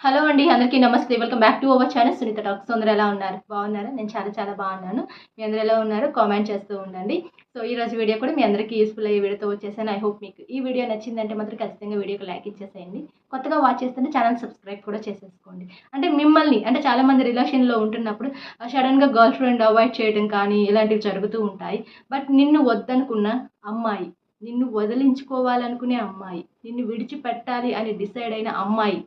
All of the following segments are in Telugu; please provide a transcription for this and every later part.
Hello అండి అందరికీ నమస్తే. Welcome back to our channel Sunitha talks అందరూ ఎలా ఉన్నారు? బాగున్నారా? నేను చాలా చాలా బాగున్నాను. మీ అందరూ ఎలా ఉన్నారు? కామెంట్ చేస్తూ ఉండండి. సో ఈ రోజు వీడియో కూడా మీ అందరికీ యూస్ఫుల్ అయ్యే వీడియోతో వచ్చేసాను. ఐ హోప్ మీకు ఈ వీడియో నచ్చిందంటే మాత్రం ఖచ్చితంగా వీడియోకి లైక్ ఇచ్చేసేయండి. కొత్తగా వాచ్ చేస్తుంటే ఛానల్ సబ్స్క్రైబ్ కూడా చేసేసుకోండి. అంటే మిమ్మల్ని అంటే చాలా మంది రిలేషన్లో ఉంటున్నప్పుడు సడన్గా గర్ల్ ఫ్రెండ్ అవాయిడ్ చేయడం కానీ ఇలాంటివి జరుగుతూ ఉంటాయి. బట్ నిన్ను వద్దనుకున్న అమ్మాయి నిన్ను వదిలించుకోవాలనుకునే అమ్మాయి నిన్ను విడిచిపెట్టాలి అని డిసైడ్ అయిన అమ్మాయి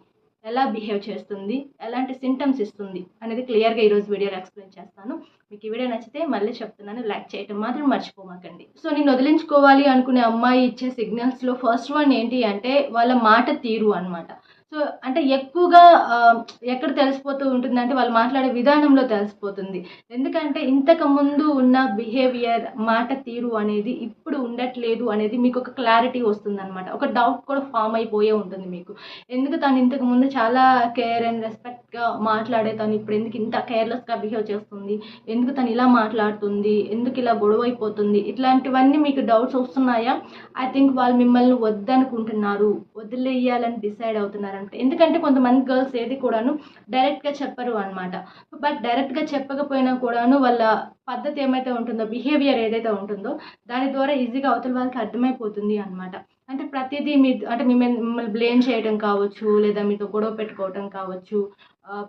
ఎలా బిహేవ్ చేస్తుంది ఎలాంటి సింటమ్స్ ఇస్తుంది అనేది క్లియర్గా ఈరోజు వీడియోలో ఎక్స్ప్లెయిన్ చేస్తాను. మీకు ఈ వీడియో నచ్చితే మళ్ళీ చెప్తున్నాను లైక్ చేయటం మాత్రం మర్చిపోమాకండి. సో నేను వదిలించుకోవాలి అనుకునే అమ్మాయి ఇచ్చే సిగ్నల్స్లో ఫస్ట్ వన్ ఏంటి అంటే వాళ్ళ మాట తీరు అన్నమాట. సో అంటే ఎక్కువగా ఎక్కడ తెలిసిపోతూ ఉంటుందంటే వాళ్ళు మాట్లాడే విధానంలో తెలిసిపోతుంది. ఎందుకంటే ఇంతకు ముందు ఉన్న బిహేవియర్ మాట తీరు అనేది ఇప్పుడు ఉండట్లేదు అనేది మీకు ఒక క్లారిటీ వస్తుంది అనమాట ఒక డౌట్ కూడా ఫామ్ అయిపోయే ఉంటుంది మీకు. ఎందుకు తను ఇంతకు ముందు చాలా కేర్ అండ్ రెస్పెక్ట్ గా మాట్లాడే తను ఇప్పుడు ఎందుకు ఇంత కేర్లెస్గా బిహేవ్ చేస్తుంది? ఎందుకు తను ఇలా మాట్లాడుతుంది? ఎందుకు ఇలా గొడవ అయిపోతుంది? ఇట్లాంటివన్నీ మీకు డౌట్స్ వస్తున్నాయా? ఐ థింక్ వాళ్ళు మిమ్మల్ని వద్దనుకుంటున్నారు. వదిలేయాలని డిసైడ్ అవుతున్నారు ఎందుకంటే కొంతమంది గర్ల్స్ ఏది కూడాను డైరెక్ట్గా చెప్పరు అనమాట బట్ డైరెక్ట్గా చెప్పకపోయినా కూడాను వాళ్ళ పద్ధతి ఏమైతే ఉంటుందో బిహేవియర్ ఏదైతే ఉంటుందో దాని ద్వారా ఈజీగా అవతల వాళ్ళకి అర్థమైపోతుంది అనమాట అంటే ప్రతిదీ మీ అంటే మిమ్మల్ని మిమ్మల్ని బ్లేమ్ చేయడం కావచ్చు లేదా మీతో గొడవ పెట్టుకోవటం కావచ్చు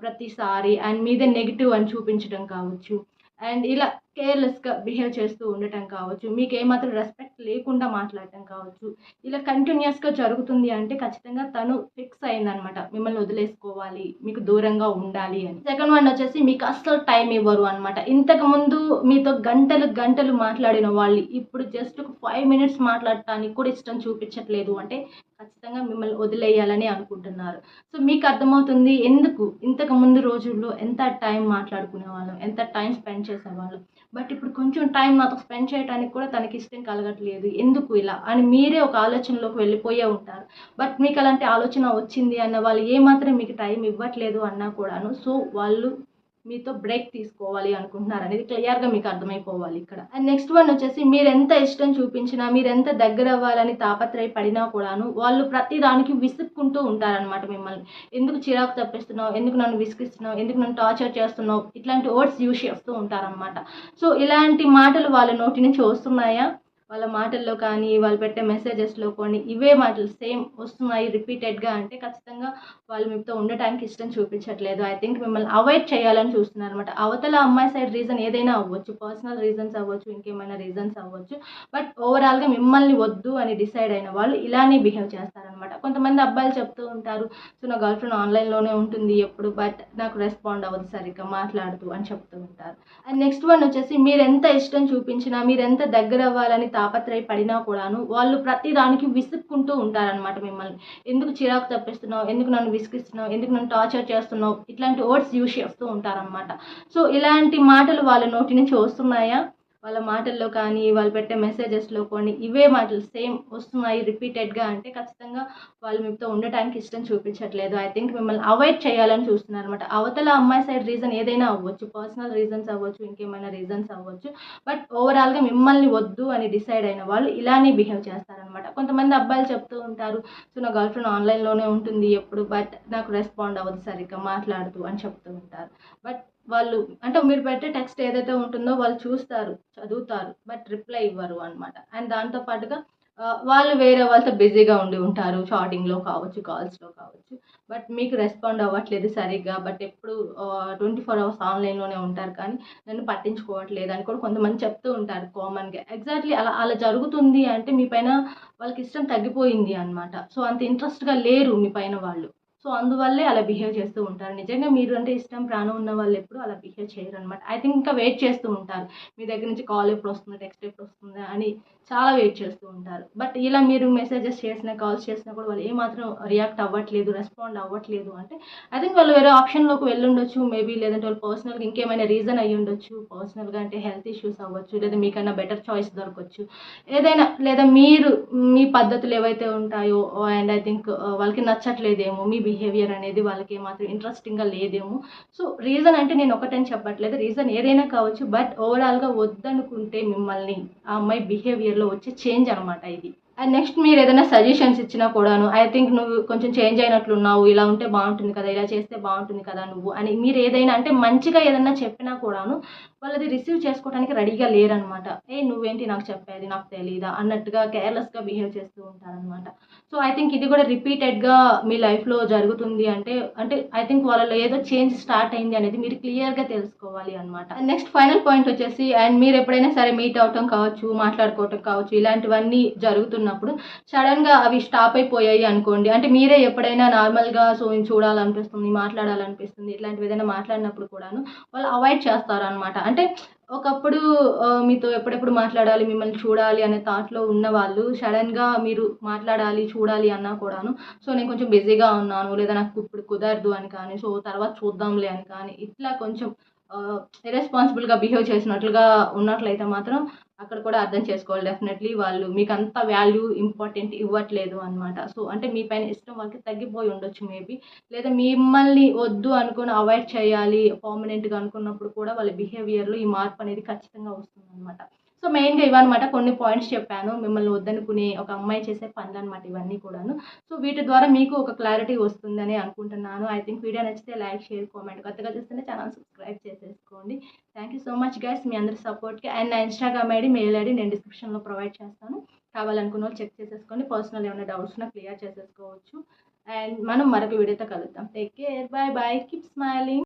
ప్రతిసారి అండ్ మీదే నెగిటివ్ అని చూపించడం కావచ్చు. అండ్ ఇలా కేర్లెస్గా బిహేవ్ చేస్తూ ఉండటం కావచ్చు. మీకు ఏమాత్రం రెస్పెక్ట్ లేకుండా మాట్లాడటం కావచ్చు. ఇలా కంటిన్యూస్గా జరుగుతుంది అంటే ఖచ్చితంగా తను ఫిక్స్ అయిందనమాట మిమ్మల్ని వదిలేసుకోవాలి మీకు దూరంగా ఉండాలి అని. సెకండ్ వన్ వచ్చేసి మీకు అస్సలు టైం ఇవ్వరు అనమాట ఇంతకు ముందు మీతో గంటలు గంటలు మాట్లాడిన వాళ్ళు ఇప్పుడు జస్ట్ ఒక ఫైవ్ మినిట్స్ మాట్లాడటానికి కూడా ఇష్టం చూపించట్లేదు అంటే ఖచ్చితంగా మిమ్మల్ని వదిలేయాలని అనుకుంటున్నారు. సో మీకు అర్థమవుతుంది ఎందుకు ఇంతకు ముందు రోజుల్లో ఎంత టైం మాట్లాడుకునే వాళ్ళం ఎంత టైం స్పెండ్ చేసేవాళ్ళం. బట్ ఇప్పుడు కొంచెం టైం నాతో స్పెండ్ చేయడానికి కూడా తనకి ఇష్టం కలగట్లేదు. లేదు ఎందుకు ఇలా? అని మీరే ఒక ఆలోచనలోకి వెళ్ళిపోయే ఉంటారు. బట్ మీకు అలాంటి ఆలోచన వచ్చింది అన్న వాళ్ళు ఏమాత్రం మీకు టైం ఇవ్వట్లేదు అన్నా కూడాను సో వాళ్ళు మీతో బ్రేక్ తీసుకోవాలి అనుకుంటున్నారు అనేది క్లియర్గా మీకు అర్థమైపోవాలి ఇక్కడ. అండ్ నెక్స్ట్ వన్ వచ్చేసి మీరు ఎంత ఇష్టం చూపించినా మీరు ఎంత దగ్గర అవ్వాలని తాపత్రయపడినా కూడాను వాళ్ళు ప్రతి దానికి విసుక్కుంటూ ఉంటారనమాట మిమ్మల్ని. ఎందుకు చిరాకు తప్పిస్తున్నావు ఎందుకు నన్ను విసిగిస్తున్నావు ఎందుకు నన్ను టార్చర్ చేస్తున్నావు ఇట్లాంటి వర్డ్స్ యూజ్ చేస్తూ ఉంటారనమాట సో ఇలాంటి మాటలు వాళ్ళ నోటి నుంచి వస్తున్నాయా? వాళ్ళ మాటల్లో కానీ వాళ్ళు పెట్టే మెసేజెస్లో కానీ ఇవే మాటలు సేమ్ వస్తున్నాయి రిపీటెడ్గా అంటే ఖచ్చితంగా వాళ్ళు మీతో ఉండటానికి ఇష్టం చూపించట్లేదు. ఐ థింక్ మిమ్మల్ని అవాయిడ్ చేయాలని చూస్తున్నారు అనమాట అవతల అమ్మాయి సైడ్ రీజన్ ఏదైనా అవ్వచ్చు పర్సనల్ రీజన్స్ అవ్వచ్చు ఇంకేమైనా రీజన్స్ అవ్వచ్చు. బట్ ఓవరాల్గా మిమ్మల్ని వద్దు అని డిసైడ్ అయిన వాళ్ళు ఇలానే బిహేవ్ చేస్తారు కొంతమంది అబ్బాయిలు చెప్తూ ఉంటారు సో నా గర్ల్ ఫ్రెండ్ ఆన్లైన్లోనే ఉంటుంది ఎప్పుడు బట్ నాకు రెస్పాండ్ అవ్వదు సరిగ్గా మాట్లాడదు అని చెప్తూ ఉంటారు. అండ్ నెక్స్ట్ వన్ వచ్చేసి మీరు ఎంత ఇష్టం చూపించినా మీరు ఎంత దగ్గర అవ్వాలని తాపత్రయపడినా కూడాను వాళ్ళు ప్రతి దానికి విసుక్కుంటూ ఉంటారనమాట మిమ్మల్ని. ఎందుకు చిరాకు తప్పిస్తున్నావు? ఎందుకు నన్ను విసిగిస్తున్నావు? ఎందుకు నన్ను టార్చర్ చేస్తున్నావు? ఇట్లాంటి వర్డ్స్ యూజ్ చేస్తూ ఉంటారనమాట సో ఇలాంటి మాటలు వాళ్ళ నోటి నుంచి వస్తున్నాయా? వాళ్ళ మాటల్లో కానీ వాళ్ళు పెట్టే మెసేజెస్లో కొన్ని ఇవే మాటలు సేమ్ వస్తున్నాయి రిపీటెడ్గా అంటే ఖచ్చితంగా వాళ్ళు మీతో ఉండటానికి ఇష్టం చూపించట్లేదు. ఐ థింక్ మిమ్మల్ని అవాయిడ్ చేయాలని చూస్తున్నారు అనమాట అవతల అమ్మాయి సైడ్ రీజన్ ఏదైనా అవ్వచ్చు. పర్సనల్ రీజన్స్ అవ్వచ్చు ఇంకేమైనా రీజన్స్ అవ్వచ్చు. బట్ ఓవరాల్గా మిమ్మల్ని వద్దు అని డిసైడ్ అయిన వాళ్ళు ఇలానే బిహేవ్ చేస్తారనమాట కొంతమంది అబ్బాయిలు చెప్తూ ఉంటారు సో నా గర్ల్ ఫ్రెండ్ ఆన్లైన్లోనే ఉంటుంది ఎప్పుడు బట్ నాకు రెస్పాండ్ అవ్వదు సరిగ్గా మాట్లాడుతూ అని చెప్తూ ఉంటారు. బట్ వాళ్ళు అంటే మీరు పెట్టే టెక్స్ట్ ఏదైతే ఉంటుందో వాళ్ళు చూస్తారు చదువుతారు బట్ రిప్లై ఇవ్వరు అనమాట అండ్ దాంతో పాటుగా వాళ్ళు వేరే వాళ్ళతో బిజీగా ఉండి ఉంటారు చాటింగ్లో కావచ్చు కాల్స్లో కావచ్చు బట్ మీకు రెస్పాండ్ అవ్వట్లేదు సరిగ్గా బట్ ఎప్పుడు ట్వంటీ ఫోర్ అవర్స్ ఆన్లైన్లోనే ఉంటారు కానీ నన్ను పట్టించుకోవట్లేదు అని కూడా కొంతమంది చెప్తూ ఉంటారు కామన్గా ఎగ్జాక్ట్లీ అలా అలా జరుగుతుంది అంటే మీ పైన వాళ్ళకి ఇష్టం తగ్గిపోయింది అనమాట సో అంత ఇంట్రెస్ట్గా లేరు మీ పైన వాళ్ళు. సో అందువల్లే అలా బిహేవ్ చేస్తూ ఉంటారు. నిజంగా మీరు అంటే ఇష్టం ప్రాణం ఉన్న వాళ్ళు ఎప్పుడు అలా బిహేవ్ చేయరు అనమాట ఐ థింక్ ఇంకా వెయిట్ చేస్తూ ఉంటారు. మీ దగ్గర నుంచి కాల్ ఎప్పుడు వస్తుంది టెక్స్ట్ ఎప్పుడు వస్తుంది అని చాలా వెయిట్ చేస్తూ ఉంటారు. బట్ ఇలా మీరు మెసేజెస్ చేసినా కాల్స్ చేసినా కూడా వాళ్ళు ఏమాత్రం రియాక్ట్ అవ్వట్లేదు రెస్పాండ్ అవ్వట్లేదు అంటే ఐ థింక్ వాళ్ళు వేరే ఆప్షన్లోకి వెళ్ళుండొచ్చు మేబీ లేదంటే వాళ్ళు పర్సనల్గా ఇంకేమైనా రీజన్ అయ్యి ఉండొచ్చు పర్సనల్గా అంటే హెల్త్ ఇష్యూస్ అవ్వచ్చు లేదా మీకన్నా బెటర్ చాయిస్ దొరకవచ్చు ఏదైనా లేదా మీరు మీ పద్ధతులు ఏవైతే ఉంటాయో అండ్ ఐ థింక్ వాళ్ళకి నచ్చట్లేదేమో మీ బిహేవియర్ అనేది వాళ్ళకి ఏమాత్రం ఇంట్రెస్టింగ్గా లేదేమో. సో రీజన్ అంటే నేను ఒకటని చెప్పట్లేదు. రీజన్ ఏదైనా కావచ్చు బట్ ఓవరాల్గా వద్దనుకుంటే మిమ్మల్ని ఆ అమ్మాయి బిహేవియర్ బిహేవియర్లో వచ్చే చేంజ్ అనమాట ఇది. అండ్ నెక్స్ట్ మీరు ఏదైనా సజెషన్స్ ఇచ్చినా కూడాను ఐ థింక్ నువ్వు కొంచెం చేంజ్ అయినట్లున్నావు ఇలా ఉంటే బాగుంటుంది కదా ఇలా చేస్తే బాగుంటుంది కదా నువ్వు అని మీరు ఏదైనా అంటే మంచిగా ఏదైనా చెప్పినా కూడాను వాళ్ళది రిసీవ్ చేసుకోవడానికి రెడీగా లేరనమాట. ఏ నువ్వేంటి నాకు చెప్పేది? నాకు తెలియదా అన్నట్టుగా కేర్లెస్గా బిహేవ్ చేస్తూ ఉంటారనమాట. సో ఐ థింక్ ఇది కూడా రిపీటెడ్గా మీ లైఫ్లో జరుగుతుంది అంటే అంటే ఐ థింక్ వాళ్ళలో ఏదో చేంజ్ స్టార్ట్ అయింది అనేది మీరు క్లియర్గా తెలుసుకోవాలి అనమాట. నెక్స్ట్ ఫైనల్ పాయింట్ వచ్చేసి అండ్ మీరు ఎప్పుడైనా సరే మీట్ అవటం కావచ్చు మాట్లాడుకోవటం కావచ్చు ఇలాంటివన్నీ జరుగుతున్నప్పుడు సడన్గా అవి స్టాప్ అయిపోయాయి అనుకోండి అంటే మీరే ఎప్పుడైనా నార్మల్గా సో నేను చూడాలనిపిస్తుంది మాట్లాడాలనిపిస్తుంది ఇట్లాంటివి ఏదైనా మాట్లాడినప్పుడు కూడాను వాళ్ళు అవాయిడ్ చేస్తారనమాట. అంటే ఒకప్పుడు మీతో ఎప్పుడెప్పుడు మాట్లాడాలి మిమ్మల్ని చూడాలి అనే థాట్లో ఉన్న వాళ్ళు సడన్గా మీరు మాట్లాడాలి చూడాలి అన్నా కూడాను సో నేను కొంచెం బిజీగా ఉన్నాను లేదా నాకు ఇప్పుడు కుదరదు అని కానీ సో తర్వాత చూద్దాంలే అని కానీ ఇట్లా కొంచెం ఇరెస్పాన్సిబుల్గా బిహేవ్ చేసినట్లుగా ఉన్నట్లయితే మాత్రం అక్కడ కూడా అర్థం చేసుకోవాలి డెఫినెట్లీ వాళ్ళు మీకు అంత వాల్యూ ఇంపార్టెంట్ ఇవ్వట్లేదు అనమాట సో అంటే మీ పైన ఇష్టం వాళ్ళకి తగ్గిపోయి ఉండొచ్చు మేబీ లేదా మిమ్మల్ని వద్దు అనుకుని అవాయిడ్ చేయాలి పర్మనెంట్గా అనుకున్నప్పుడు కూడా వాళ్ళ బిహేవియర్లో ఈ మార్పు అనేది ఖచ్చితంగా వస్తుంది అనమాట సో మెయిన్గా ఇవన్నమాట కొన్ని పాయింట్స్ చెప్పాను. మిమ్మల్ని వద్దనుకునే ఒక అమ్మాయి చేసే పనులు అనమాట ఇవన్నీ కూడాను. సో వీటి ద్వారా మీకు ఒక క్లారిటీ వస్తుందని అనుకుంటున్నాను. ఐ థింక్ వీడియో నచ్చితే లైక్ షేర్ కామెంట్ కొత్తగా చూస్తే ఛానల్ సబ్స్క్రైబ్ చేసేసుకోండి. Thank you so much guys. మీ అందరి సపోర్ట్కి అండ్ నా ఇన్స్టాగ్రామ్ ఐడి మెయిల్ ఐడి నేను డిస్క్రిప్షన్లో ప్రొవైడ్ చేస్తాను. కావాలనుకున్న వాళ్ళు చెక్ చేసేసుకొని పర్సనల్ ఏమైనా డౌట్స్ ఉన్నా క్లియర్ చేసేసుకోవచ్చు. అండ్ మనం మరొక వీడియోతో కలుద్దాం. Take care. Bye bye. Keep smiling.